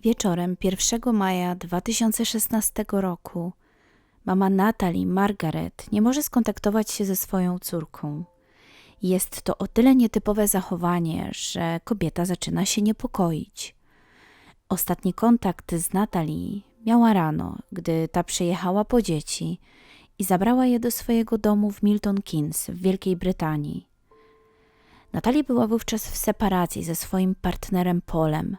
Wieczorem 1 maja 2016 roku mama Natalie Margaret nie może skontaktować się ze swoją córką. Jest to o tyle nietypowe zachowanie, że kobieta zaczyna się niepokoić. Ostatni kontakt z Natalie miała rano, gdy ta przyjechała po dzieci i zabrała je do swojego domu w Milton Keynes w Wielkiej Brytanii. Natalie była wówczas w separacji ze swoim partnerem Polem.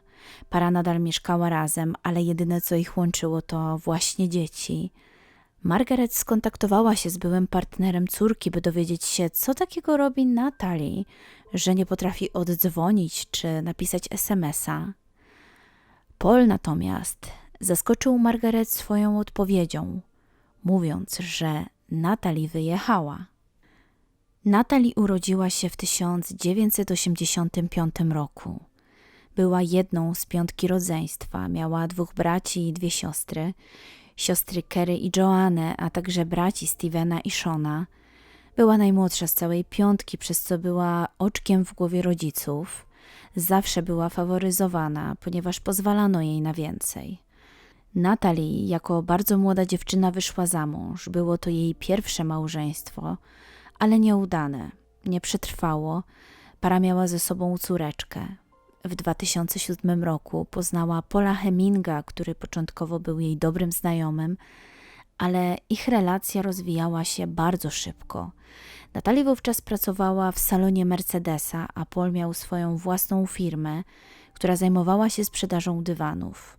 Para nadal mieszkała razem, ale jedyne co ich łączyło to właśnie dzieci. Margaret skontaktowała się z byłym partnerem córki, by dowiedzieć się, co takiego robi Natalie, że nie potrafi oddzwonić czy napisać SMS-a. Paul natomiast zaskoczył Margaret swoją odpowiedzią, mówiąc, że Natalie wyjechała. Natalie urodziła się w 1985 roku. Była jedną z piątki rodzeństwa, miała dwóch braci i dwie siostry, siostry Kerry i Joanne, a także braci Stevena i Shona. Była najmłodsza z całej piątki, przez co była oczkiem w głowie rodziców. Zawsze była faworyzowana, ponieważ pozwalano jej na więcej. Natalie jako bardzo młoda dziewczyna wyszła za mąż. Było to jej pierwsze małżeństwo, ale nieudane. Nie przetrwało. Para miała ze sobą córeczkę. W 2007 roku poznała Paula Heminga, który początkowo był jej dobrym znajomym, ale ich relacja rozwijała się bardzo szybko. Natalie wówczas pracowała w salonie Mercedesa, a Paul miał swoją własną firmę, która zajmowała się sprzedażą dywanów.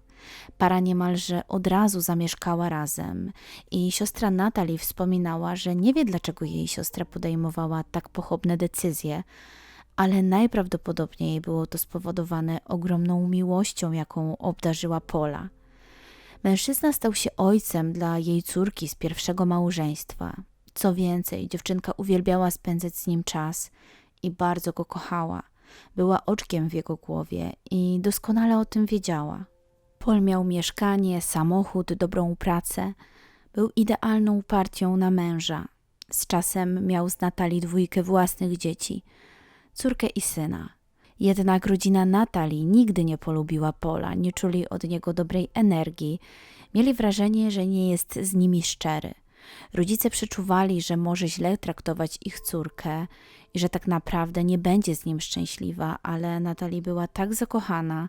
Para niemalże od razu zamieszkała razem i siostra Natalie wspominała, że nie wie dlaczego jej siostra podejmowała tak pochopne decyzje, ale najprawdopodobniej było to spowodowane ogromną miłością, jaką obdarzyła Pola. Mężczyzna stał się ojcem dla jej córki z pierwszego małżeństwa. Co więcej, dziewczynka uwielbiała spędzać z nim czas i bardzo go kochała. Była oczkiem w jego głowie i doskonale o tym wiedziała. Paul miał mieszkanie, samochód, dobrą pracę. Był idealną partią na męża. Z czasem miał z Natalii dwójkę własnych dzieci, córkę i syna. Jednak rodzina Natalii nigdy nie polubiła Pola, nie czuli od niego dobrej energii, mieli wrażenie, że nie jest z nimi szczery. Rodzice przeczuwali, że może źle traktować ich córkę i że tak naprawdę nie będzie z nim szczęśliwa, ale Natalii była tak zakochana,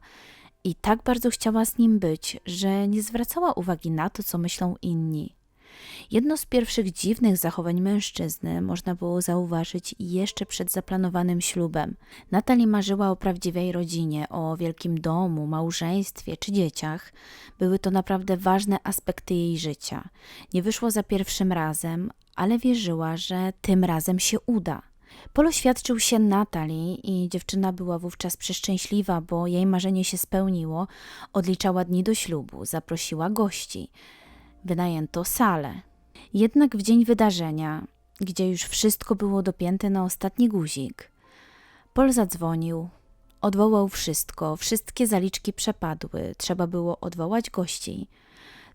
i tak bardzo chciała z nim być, że nie zwracała uwagi na to, co myślą inni. Jedno z pierwszych dziwnych zachowań mężczyzny można było zauważyć jeszcze przed zaplanowanym ślubem. Natalie marzyła o prawdziwej rodzinie, o wielkim domu, małżeństwie czy dzieciach. Były to naprawdę ważne aspekty jej życia. Nie wyszło za pierwszym razem, ale wierzyła, że tym razem się uda. Polo świadczył się Natalii i dziewczyna była wówczas przeszczęśliwa, bo jej marzenie się spełniło. Odliczała dni do ślubu, zaprosiła gości. Wynajęto salę. Jednak w dzień wydarzenia, gdzie już wszystko było dopięte na ostatni guzik, Pol zadzwonił, odwołał wszystko, wszystkie zaliczki przepadły, trzeba było odwołać gości.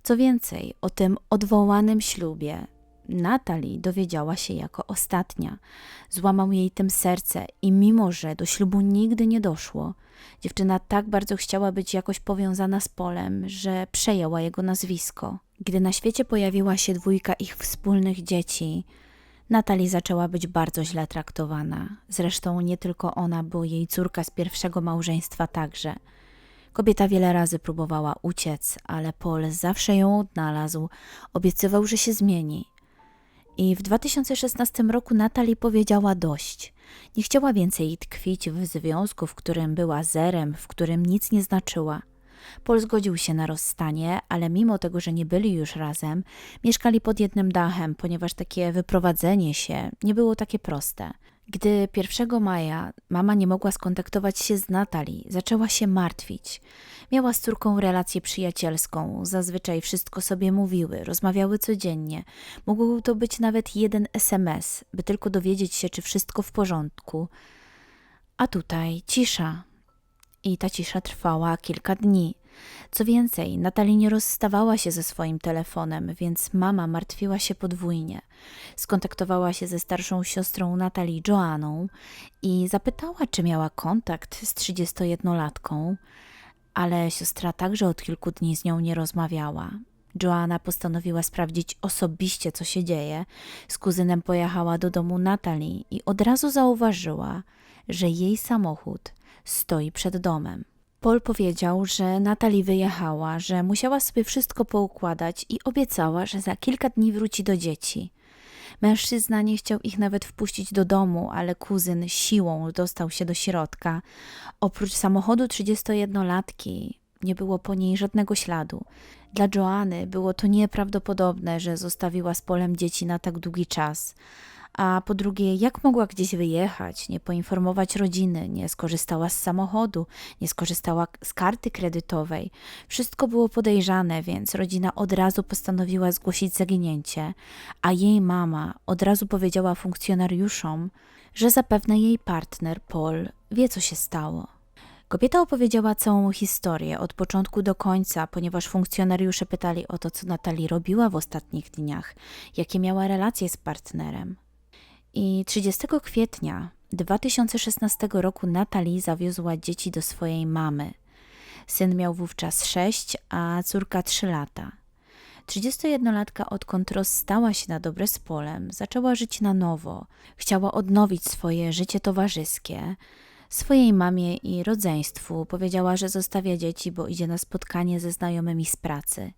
Co więcej, o tym odwołanym ślubie Natalie dowiedziała się jako ostatnia. Złamał jej tym serce i mimo, że do ślubu nigdy nie doszło, dziewczyna tak bardzo chciała być jakoś powiązana z Polem, że przejęła jego nazwisko. Gdy na świecie pojawiła się dwójka ich wspólnych dzieci, Natalie zaczęła być bardzo źle traktowana. Zresztą nie tylko ona, bo jej córka z pierwszego małżeństwa także. Kobieta wiele razy próbowała uciec, ale Paul zawsze ją odnalazł, obiecywał, że się zmieni. I w 2016 roku Natalie powiedziała dość. Nie chciała więcej tkwić w związku, w którym była zerem, w którym nic nie znaczyła. Paul zgodził się na rozstanie, ale mimo tego, że nie byli już razem, mieszkali pod jednym dachem, ponieważ takie wyprowadzenie się nie było takie proste. Gdy 1 maja mama nie mogła skontaktować się z Natalii, zaczęła się martwić. Miała z córką relację przyjacielską, zazwyczaj wszystko sobie mówiły, rozmawiały codziennie. Mógł to być nawet jeden SMS, by tylko dowiedzieć się, czy wszystko w porządku. A tutaj cisza. I ta cisza trwała kilka dni. Co więcej, Natalii nie rozstawała się ze swoim telefonem, więc mama martwiła się podwójnie. Skontaktowała się ze starszą siostrą Natalii Joanną i zapytała, czy miała kontakt z 31-latką, ale siostra także od kilku dni z nią nie rozmawiała. Joanna postanowiła sprawdzić osobiście, co się dzieje. Z kuzynem pojechała do domu Natalii i od razu zauważyła, że jej samochód stoi przed domem. Paul powiedział, że Natalie wyjechała, że musiała sobie wszystko poukładać i obiecała, że za kilka dni wróci do dzieci. Mężczyzna nie chciał ich nawet wpuścić do domu, ale kuzyn siłą dostał się do środka. Oprócz samochodu 31-latki nie było po niej żadnego śladu. Dla Joanny było to nieprawdopodobne, że zostawiła z Polem dzieci na tak długi czas. A po drugie, jak mogła gdzieś wyjechać, nie poinformować rodziny, nie skorzystała z samochodu, nie skorzystała z karty kredytowej. Wszystko było podejrzane, więc rodzina od razu postanowiła zgłosić zaginięcie, a jej mama od razu powiedziała funkcjonariuszom, że zapewne jej partner Paul wie, co się stało. Kobieta opowiedziała całą historię od początku do końca, ponieważ funkcjonariusze pytali o to, co Natalii robiła w ostatnich dniach, jakie miała relacje z partnerem. I 30 kwietnia 2016 roku Natalii zawiozła dzieci do swojej mamy. Syn miał wówczas 6, a córka 3 lata. 31-latka odkąd rozstała się na dobre z Polem, zaczęła żyć na nowo. Chciała odnowić swoje życie towarzyskie. Swojej mamie i rodzeństwu powiedziała, że zostawia dzieci, bo idzie na spotkanie ze znajomymi z pracy.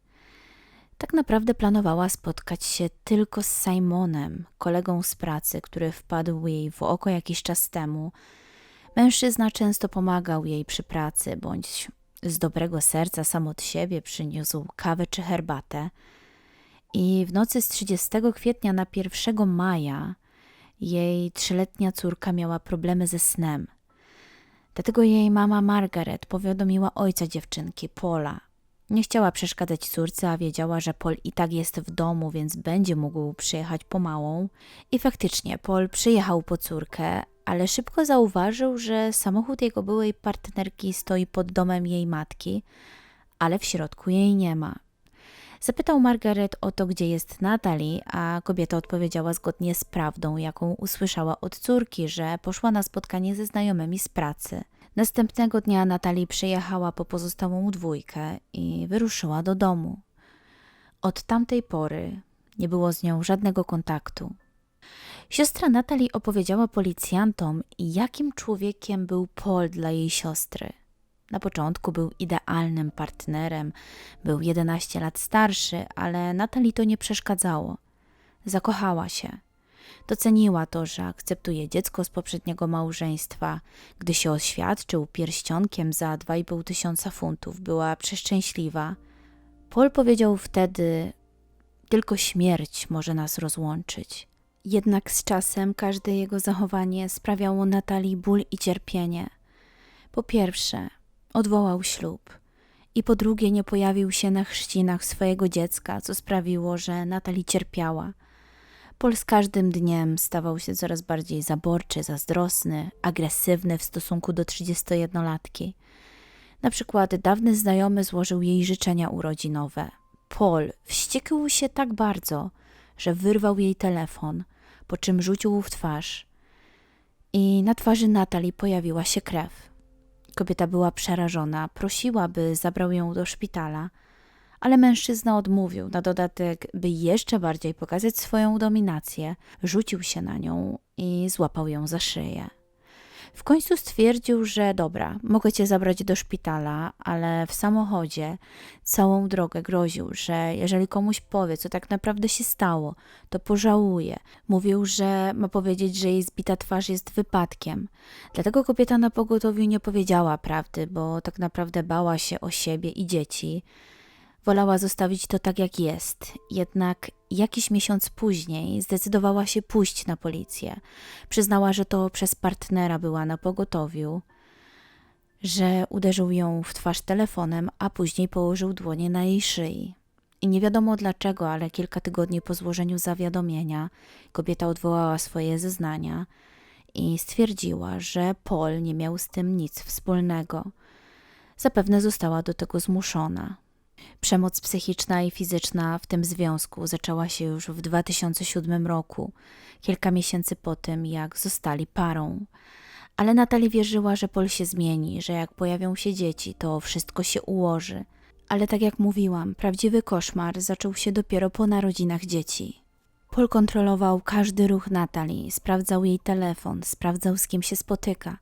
Tak naprawdę planowała spotkać się tylko z Simonem, kolegą z pracy, który wpadł jej w oko jakiś czas temu. Mężczyzna często pomagał jej przy pracy, bądź z dobrego serca sam od siebie przyniósł kawę czy herbatę. I w nocy z 30 kwietnia na 1 maja jej trzyletnia córka miała problemy ze snem. Dlatego jej mama Margaret powiadomiła ojca dziewczynki, Pola, nie chciała przeszkadzać córce, a wiedziała, że Paul i tak jest w domu, więc będzie mógł przyjechać po małą. I faktycznie Paul przyjechał po córkę, ale szybko zauważył, że samochód jego byłej partnerki stoi pod domem jej matki, ale w środku jej nie ma. Zapytał Margaret o to, gdzie jest Natalie, a kobieta odpowiedziała zgodnie z prawdą, jaką usłyszała od córki, że poszła na spotkanie ze znajomymi z pracy. Następnego dnia Natalii przyjechała po pozostałą dwójkę i wyruszyła do domu. Od tamtej pory nie było z nią żadnego kontaktu. Siostra Natalii opowiedziała policjantom, jakim człowiekiem był Paul dla jej siostry. Na początku był idealnym partnerem, był 11 lat starszy, ale Natalii to nie przeszkadzało. Zakochała się. Doceniła to, że akceptuje dziecko z poprzedniego małżeństwa. Gdy się oświadczył pierścionkiem za 2,5 tysiąca funtów, była przeszczęśliwa. Paul powiedział wtedy: Tylko śmierć może nas rozłączyć. Jednak z czasem każde jego zachowanie sprawiało Natalii ból i cierpienie. Po pierwsze, odwołał ślub. I po drugie, nie pojawił się na chrzcinach swojego dziecka, co sprawiło, że Natalii cierpiała. Pol z każdym dniem stawał się coraz bardziej zaborczy, zazdrosny, agresywny w stosunku do 31-latki. Na przykład dawny znajomy złożył jej życzenia urodzinowe. Paul wściekł się tak bardzo, że wyrwał jej telefon, po czym rzucił w twarz. I na twarzy Natalii pojawiła się krew. Kobieta była przerażona, prosiła, by zabrał ją do szpitala – ale mężczyzna odmówił. Na dodatek, by jeszcze bardziej pokazać swoją dominację, rzucił się na nią i złapał ją za szyję. W końcu stwierdził, że dobra, mogę cię zabrać do szpitala, ale w samochodzie całą drogę groził, że jeżeli komuś powie, co tak naprawdę się stało, to pożałuje. Mówił, że ma powiedzieć, że jej zbita twarz jest wypadkiem. Dlatego kobieta na pogotowiu nie powiedziała prawdy, bo tak naprawdę bała się o siebie i dzieci Wolała zostawić to tak, jak jest, jednak jakiś miesiąc później zdecydowała się pójść na policję. Przyznała, że to przez partnera była na pogotowiu, że uderzył ją w twarz telefonem, a później położył dłonie na jej szyi. I nie wiadomo dlaczego, ale kilka tygodni po złożeniu zawiadomienia kobieta odwołała swoje zeznania i stwierdziła, że Paul nie miał z tym nic wspólnego. Zapewne została do tego zmuszona. Przemoc psychiczna i fizyczna w tym związku zaczęła się już w 2007 roku, kilka miesięcy po tym, jak zostali parą. Ale Natalie wierzyła, że Pol się zmieni, że jak pojawią się dzieci, to wszystko się ułoży. Ale tak jak mówiłam, prawdziwy koszmar zaczął się dopiero po narodzinach dzieci. Paul kontrolował każdy ruch Natalii, sprawdzał jej telefon, sprawdzał z kim się spotyka,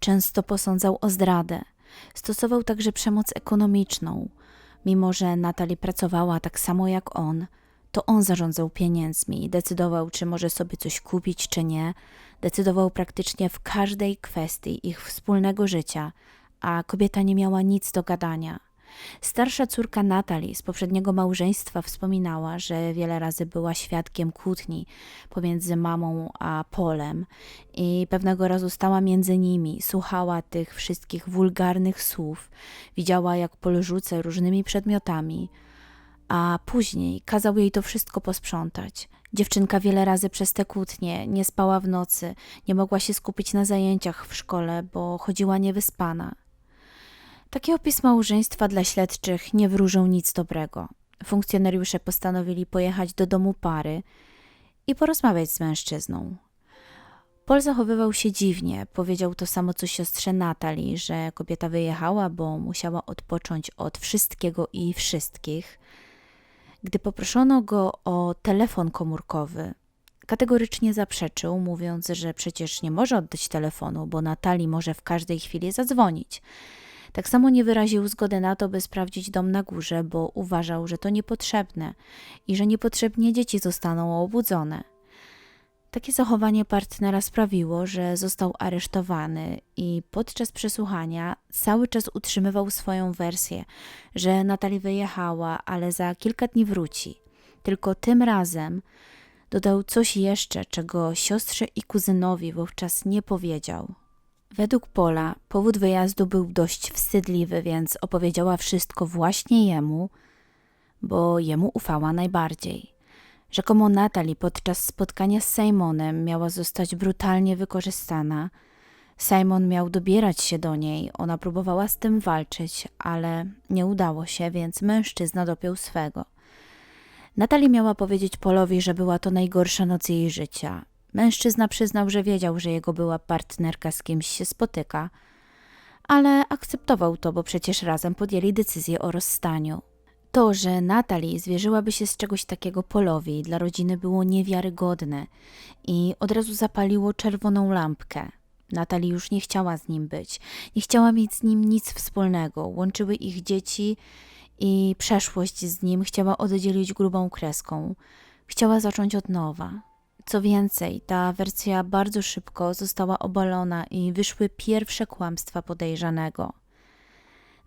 często posądzał o zdradę. Stosował także przemoc ekonomiczną. Mimo, że Natalie pracowała tak samo jak on, to on zarządzał pieniędzmi, decydował, czy może sobie coś kupić, czy nie. Decydował praktycznie w każdej kwestii ich wspólnego życia, a kobieta nie miała nic do gadania. Starsza córka Natalii z poprzedniego małżeństwa wspominała, że wiele razy była świadkiem kłótni pomiędzy mamą a Polem i pewnego razu stała między nimi, słuchała tych wszystkich wulgarnych słów, widziała jak Pol rzuca różnymi przedmiotami, a później kazał jej to wszystko posprzątać. Dziewczynka wiele razy przez te kłótnie nie spała w nocy, nie mogła się skupić na zajęciach w szkole, bo chodziła niewyspana. Taki opis małżeństwa dla śledczych nie wróżą nic dobrego. Funkcjonariusze postanowili pojechać do domu pary i porozmawiać z mężczyzną. Paul zachowywał się dziwnie. Powiedział to samo co siostrze Natalii, że kobieta wyjechała, bo musiała odpocząć od wszystkiego i wszystkich. Gdy poproszono go o telefon komórkowy, kategorycznie zaprzeczył, mówiąc, że przecież nie może oddać telefonu, bo Natalii może w każdej chwili zadzwonić. Tak samo nie wyraził zgody na to, by sprawdzić dom na górze, bo uważał, że to niepotrzebne i że niepotrzebnie dzieci zostaną obudzone. Takie zachowanie partnera sprawiło, że został aresztowany i podczas przesłuchania cały czas utrzymywał swoją wersję, że Natalie wyjechała, ale za kilka dni wróci. Tylko tym razem dodał coś jeszcze, czego siostrze i kuzynowi wówczas nie powiedział. Według Pola powód wyjazdu był dość wstydliwy, więc opowiedziała wszystko właśnie jemu, bo jemu ufała najbardziej. Rzekomo Natalie podczas spotkania z Simonem miała zostać brutalnie wykorzystana. Simon miał dobierać się do niej, ona próbowała z tym walczyć, ale nie udało się, więc mężczyzna dopiął swego. Natalie miała powiedzieć Polowi, że była to najgorsza noc jej życia Mężczyzna przyznał, że wiedział, że jego była partnerka z kimś się spotyka, ale akceptował to, bo przecież razem podjęli decyzję o rozstaniu. To, że Natalie zwierzyłaby się z czegoś takiego Polowi, dla rodziny było niewiarygodne i od razu zapaliło czerwoną lampkę. Natalie już nie chciała z nim być, nie chciała mieć z nim nic wspólnego. Łączyły ich dzieci i przeszłość z nim chciała oddzielić grubą kreską. Chciała zacząć od nowa. Co więcej, ta wersja bardzo szybko została obalona i wyszły pierwsze kłamstwa podejrzanego.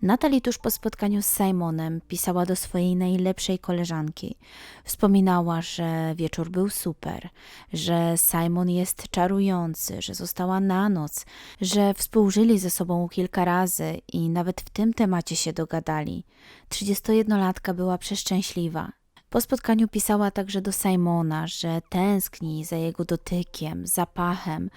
Natalie tuż po spotkaniu z Simonem pisała do swojej najlepszej koleżanki. Wspominała, że wieczór był super, że Simon jest czarujący, że została na noc, że współżyli ze sobą kilka razy i nawet w tym temacie się dogadali. 31-latka była przeszczęśliwa. Po spotkaniu pisała także do Simona, że tęskni za jego dotykiem, zapachem,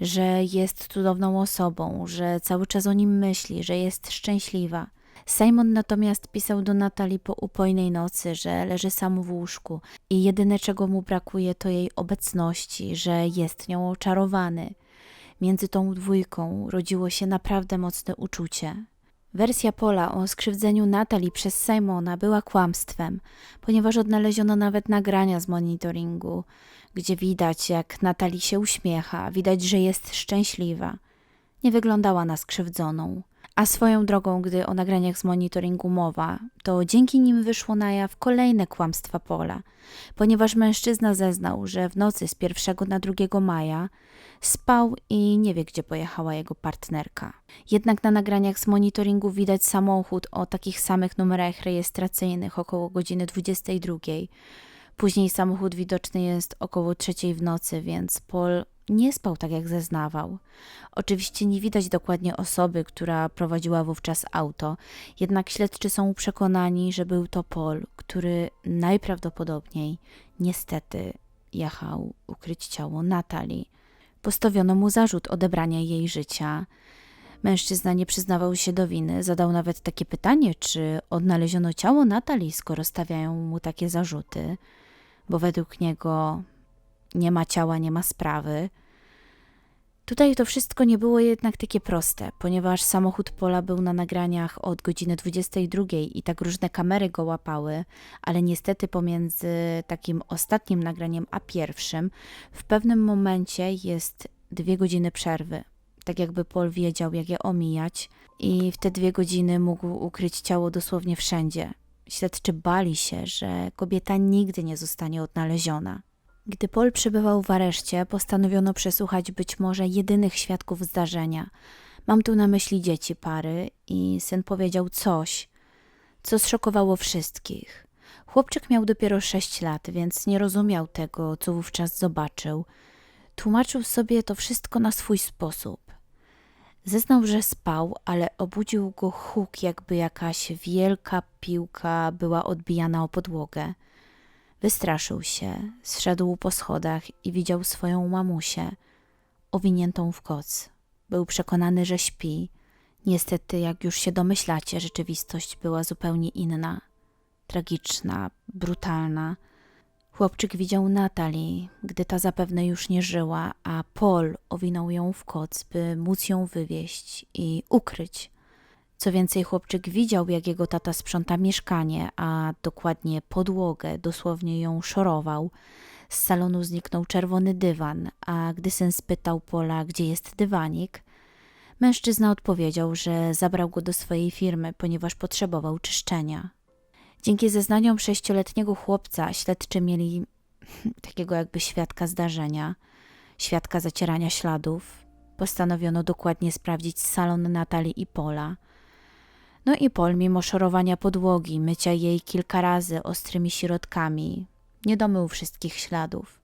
że jest cudowną osobą, że cały czas o nim myśli, że jest szczęśliwa. Simon natomiast pisał do Natalii po upojnej nocy, że leży sam w łóżku i jedyne czego mu brakuje to jej obecności, że jest nią oczarowany. Między tą dwójką rodziło się naprawdę mocne uczucie. Wersja Pola o skrzywdzeniu Natalii przez Simona była kłamstwem, ponieważ odnaleziono nawet nagrania z monitoringu, gdzie widać, jak Natalii się uśmiecha, widać, że jest szczęśliwa. Nie wyglądała na skrzywdzoną. A swoją drogą, gdy o nagraniach z monitoringu mowa, to dzięki nim wyszło na jaw kolejne kłamstwa Pola, ponieważ mężczyzna zeznał, że w nocy z 1 na 2 maja spał i nie wie, gdzie pojechała jego partnerka. Jednak na nagraniach z monitoringu widać samochód o takich samych numerach rejestracyjnych około godziny 22. Później samochód widoczny jest około trzeciej w nocy, więc Paul nie spał tak jak zeznawał. Oczywiście nie widać dokładnie osoby, która prowadziła wówczas auto, jednak śledczy są przekonani, że był to Paul, który najprawdopodobniej niestety jechał ukryć ciało Natalii. Postawiono mu zarzut odebrania jej życia. Mężczyzna nie przyznawał się do winy, zadał nawet takie pytanie, czy odnaleziono ciało Natalii, skoro stawiają mu takie zarzuty, bo według niego nie ma ciała, nie ma sprawy. Tutaj to wszystko nie było jednak takie proste, ponieważ samochód Pola był na nagraniach od godziny 22 i tak różne kamery go łapały, ale niestety pomiędzy takim ostatnim nagraniem a pierwszym w pewnym momencie jest dwie godziny przerwy. Tak jakby Paul wiedział, jak je omijać, i w te dwie godziny mógł ukryć ciało dosłownie wszędzie. Śledczy bali się, że kobieta nigdy nie zostanie odnaleziona. Gdy Paul przebywał w areszcie, postanowiono przesłuchać być może jedynych świadków zdarzenia. Mam tu na myśli dzieci pary i syn powiedział coś, co zszokowało wszystkich. Chłopczyk miał dopiero sześć lat, więc nie rozumiał tego, co wówczas zobaczył. Tłumaczył sobie to wszystko na swój sposób. Zeznał, że spał, ale obudził go huk, jakby jakaś wielka piłka była odbijana o podłogę. Wystraszył się, zszedł po schodach i widział swoją mamusię, owiniętą w koc. Był przekonany, że śpi. Niestety, jak już się domyślacie, rzeczywistość była zupełnie inna. Tragiczna, brutalna. Chłopczyk widział Natalii, gdy ta zapewne już nie żyła, a Paul owinął ją w koc, by móc ją wywieźć i ukryć. Co więcej, chłopczyk widział, jak jego tata sprząta mieszkanie, a dokładnie podłogę, dosłownie ją szorował. Z salonu zniknął czerwony dywan, a gdy syn spytał Pola, gdzie jest dywanik, mężczyzna odpowiedział, że zabrał go do swojej firmy, ponieważ potrzebował czyszczenia. Dzięki zeznaniom sześcioletniego chłopca śledczy mieli takiego jakby świadka zdarzenia, świadka zacierania śladów. Postanowiono dokładnie sprawdzić salon Natalii i Pola. No i Pol, mimo szorowania podłogi, mycia jej kilka razy ostrymi środkami, nie domył wszystkich śladów.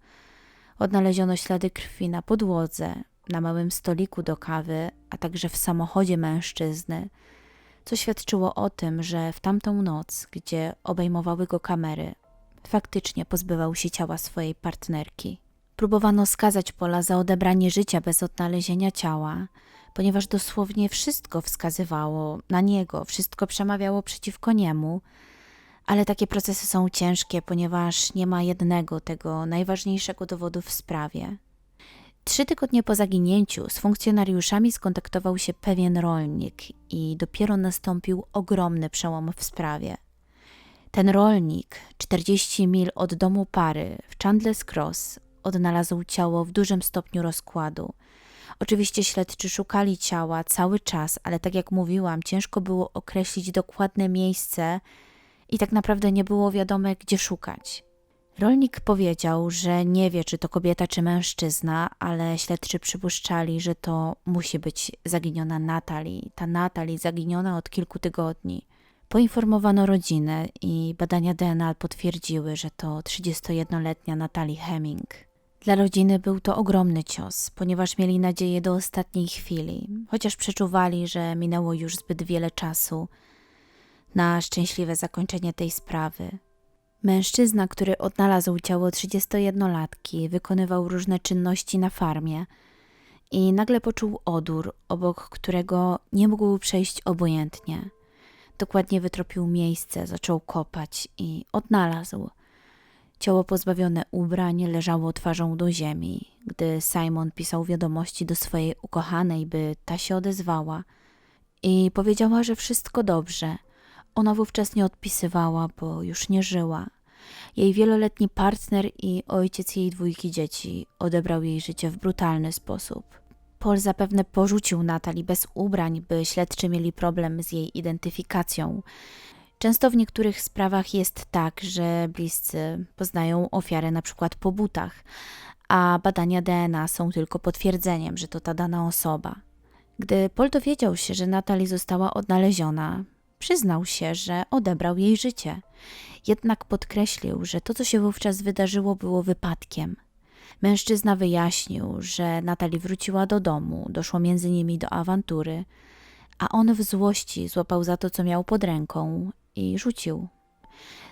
Odnaleziono ślady krwi na podłodze, na małym stoliku do kawy, a także w samochodzie mężczyzny, co świadczyło o tym, że w tamtą noc, gdzie obejmowały go kamery, faktycznie pozbywał się ciała swojej partnerki. Próbowano skazać Pola za odebranie życia bez odnalezienia ciała, ponieważ dosłownie wszystko wskazywało na niego, wszystko przemawiało przeciwko niemu, ale takie procesy są ciężkie, ponieważ nie ma jednego tego najważniejszego dowodu w sprawie. Trzy tygodnie po zaginięciu z funkcjonariuszami skontaktował się pewien rolnik i dopiero nastąpił ogromny przełom w sprawie. Ten rolnik, 40 mil od domu pary w Chandler's Cross, odnalazł ciało w dużym stopniu rozkładu. Oczywiście śledczy szukali ciała cały czas, ale tak jak mówiłam, ciężko było określić dokładne miejsce i tak naprawdę nie było wiadome, gdzie szukać. Rolnik powiedział, że nie wie, czy to kobieta, czy mężczyzna, ale śledczy przypuszczali, że to musi być zaginiona Natalii. Ta Natalii zaginiona od kilku tygodni. Poinformowano rodzinę i badania DNA potwierdziły, że to 31-letnia Natalie Hemming. Dla rodziny był to ogromny cios, ponieważ mieli nadzieję do ostatniej chwili, chociaż przeczuwali, że minęło już zbyt wiele czasu na szczęśliwe zakończenie tej sprawy. Mężczyzna, który odnalazł ciało 31-latki, wykonywał różne czynności na farmie i nagle poczuł odór, obok którego nie mógł przejść obojętnie. Dokładnie wytropił miejsce, zaczął kopać i odnalazł. Ciało pozbawione ubrań leżało twarzą do ziemi. Gdy Simon pisał wiadomości do swojej ukochanej, by ta się odezwała i powiedziała, że wszystko dobrze, ona wówczas nie odpisywała, bo już nie żyła. Jej wieloletni partner i ojciec jej dwójki dzieci odebrał jej życie w brutalny sposób. Paul zapewne porzucił Natalii bez ubrań, by śledczy mieli problem z jej identyfikacją. Często w niektórych sprawach jest tak, że bliscy poznają ofiarę na przykład po butach, a badania DNA są tylko potwierdzeniem, że to ta dana osoba. Gdy Paul dowiedział się, że Natalie została odnaleziona, przyznał się, że odebrał jej życie. Jednak podkreślił, że to, co się wówczas wydarzyło, było wypadkiem. Mężczyzna wyjaśnił, że Natalie wróciła do domu, doszło między nimi do awantury, a on w złości złapał za to, co miał pod ręką i rzucił.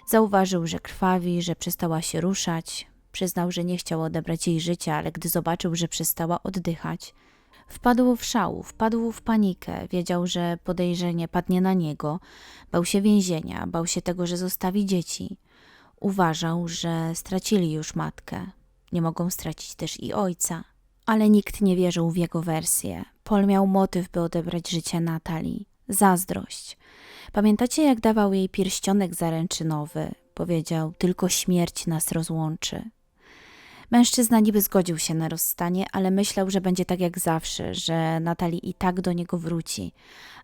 Zauważył, że krwawi, że przestała się ruszać. Przyznał, że nie chciał odebrać jej życia, ale gdy zobaczył, że przestała oddychać, wpadł w szał, wpadł w panikę. Wiedział, że podejrzenie padnie na niego. Bał się więzienia, bał się tego, że zostawi dzieci. Uważał, że stracili już matkę. Nie mogą stracić też i ojca. Ale nikt nie wierzył w jego wersję. Paul miał motyw, by odebrać życie Natalii. Zazdrość. Pamiętacie, jak dawał jej pierścionek zaręczynowy? Powiedział, tylko śmierć nas rozłączy. Mężczyzna niby zgodził się na rozstanie, ale myślał, że będzie tak jak zawsze, że Natalii i tak do niego wróci.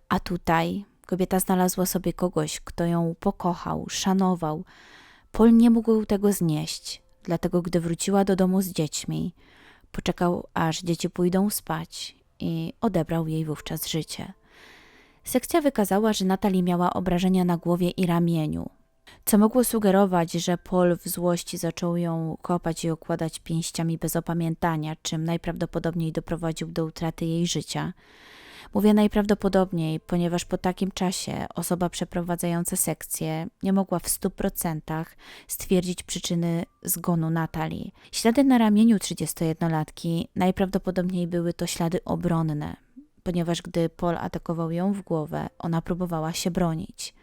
A tutaj kobieta znalazła sobie kogoś, kto ją pokochał, szanował. Paul nie mógł tego znieść, dlatego gdy wróciła do domu z dziećmi, poczekał aż dzieci pójdą spać i odebrał jej wówczas życie. Sekcja wykazała, że Natalie miała obrażenia na głowie i ramieniu, co mogło sugerować, że Paul w złości zaczął ją kopać i okładać pięściami bez opamiętania, czym najprawdopodobniej doprowadził do utraty jej życia. Mówię najprawdopodobniej, ponieważ po takim czasie osoba przeprowadzająca sekcję nie mogła w stu procentach stwierdzić przyczyny zgonu Natalii. Ślady na ramieniu 31-latki najprawdopodobniej były to ślady obronne, ponieważ gdy Paul atakował ją w głowę, ona próbowała się bronić.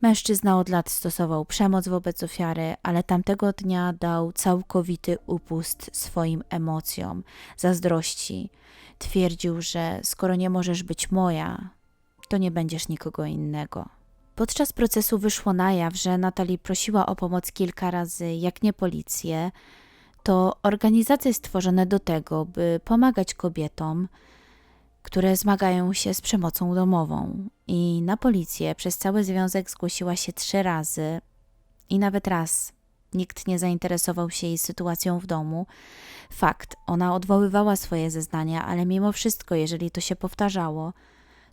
Mężczyzna od lat stosował przemoc wobec ofiary, ale tamtego dnia dał całkowity upust swoim emocjom, zazdrości. Twierdził, że skoro nie możesz być moja, to nie będziesz nikogo innego. Podczas procesu wyszło na jaw, że Natalie prosiła o pomoc kilka razy, jak nie policję, to organizacje stworzone do tego, by pomagać kobietom, które zmagają się z przemocą domową. I na policję przez cały związek zgłosiła się trzy razy i nawet raz nikt nie zainteresował się jej sytuacją w domu. Fakt, ona odwoływała swoje zeznania, ale mimo wszystko, jeżeli to się powtarzało,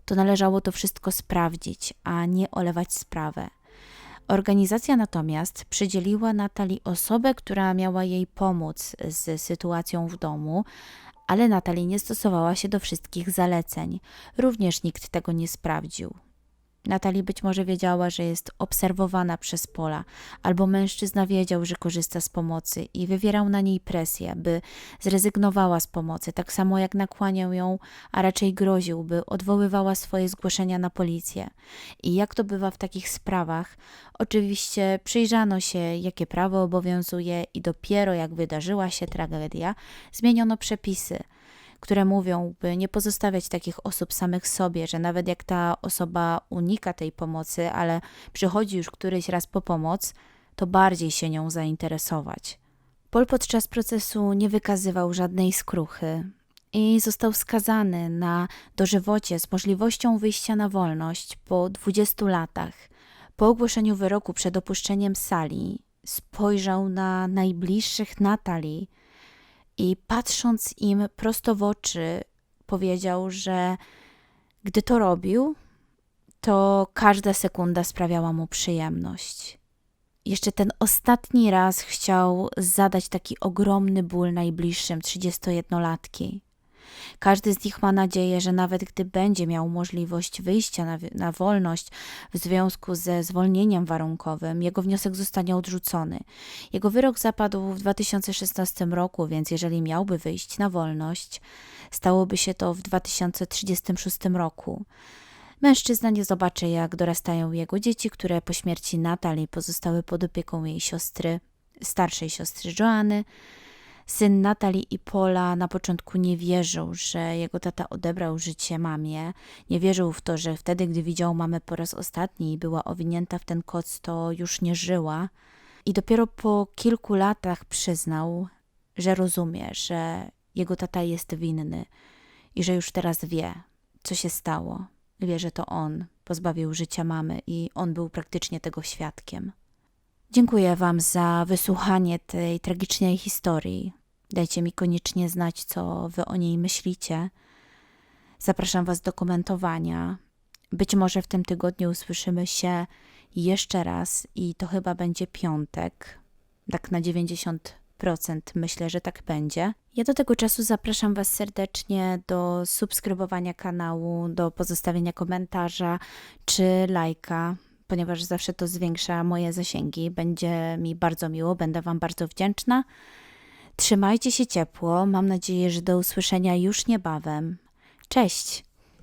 to należało to wszystko sprawdzić, a nie olewać sprawę. Organizacja natomiast przydzieliła Natalii osobę, która miała jej pomóc z sytuacją w domu, ale Natalie nie stosowała się do wszystkich zaleceń. Również nikt tego nie sprawdził. Natalie być może wiedziała, że jest obserwowana przez Pola, albo mężczyzna wiedział, że korzysta z pomocy i wywierał na niej presję, by zrezygnowała z pomocy, tak samo jak nakłaniał ją, a raczej groził, by odwoływała swoje zgłoszenia na policję. I jak to bywa w takich sprawach, oczywiście przyjrzano się, jakie prawo obowiązuje, i dopiero jak wydarzyła się tragedia, zmieniono przepisy które mówią, by nie pozostawiać takich osób samych sobie, że nawet jak ta osoba unika tej pomocy, ale przychodzi już któryś raz po pomoc, to bardziej się nią zainteresować. Pol podczas procesu nie wykazywał żadnej skruchy i został skazany na dożywocie z możliwością wyjścia na wolność po 20 latach. Po ogłoszeniu wyroku przed opuszczeniem sali spojrzał na najbliższych Natalii i patrząc im prosto w oczy, powiedział, że gdy to robił, to każda sekunda sprawiała mu przyjemność. Jeszcze ten ostatni raz chciał zadać taki ogromny ból najbliższym 31-latki. Każdy z nich ma nadzieję, że nawet gdy będzie miał możliwość wyjścia na, na wolność w związku ze zwolnieniem warunkowym, jego wniosek zostanie odrzucony. Jego wyrok zapadł w 2016 roku, więc jeżeli miałby wyjść na wolność, stałoby się to w 2036 roku. Mężczyzna nie zobaczy, jak dorastają jego dzieci, które po śmierci Natalii pozostały pod opieką jej siostry, starszej siostry Joanny. Syn Natalii i Pola na początku nie wierzył, że jego tata odebrał życie mamie. Nie wierzył w to, że wtedy, gdy widział mamę po raz ostatni i była owinięta w ten koc, to już nie żyła. I dopiero po kilku latach przyznał, że rozumie, że jego tata jest winny i że już teraz wie, co się stało. Wie, że to on pozbawił życia mamy i on był praktycznie tego świadkiem. Dziękuję Wam za wysłuchanie tej tragicznej historii. Dajcie mi koniecznie znać, co Wy o niej myślicie. Zapraszam Was do komentowania. Być może w tym tygodniu usłyszymy się jeszcze raz i to chyba będzie piątek. Tak na 90% myślę, że tak będzie. Ja do tego czasu zapraszam Was serdecznie do subskrybowania kanału, do pozostawienia komentarza czy lajka ponieważ zawsze to zwiększa moje zasięgi. Będzie mi bardzo miło, będę Wam bardzo wdzięczna. Trzymajcie się ciepło. Mam nadzieję, że do usłyszenia już niebawem. Cześć!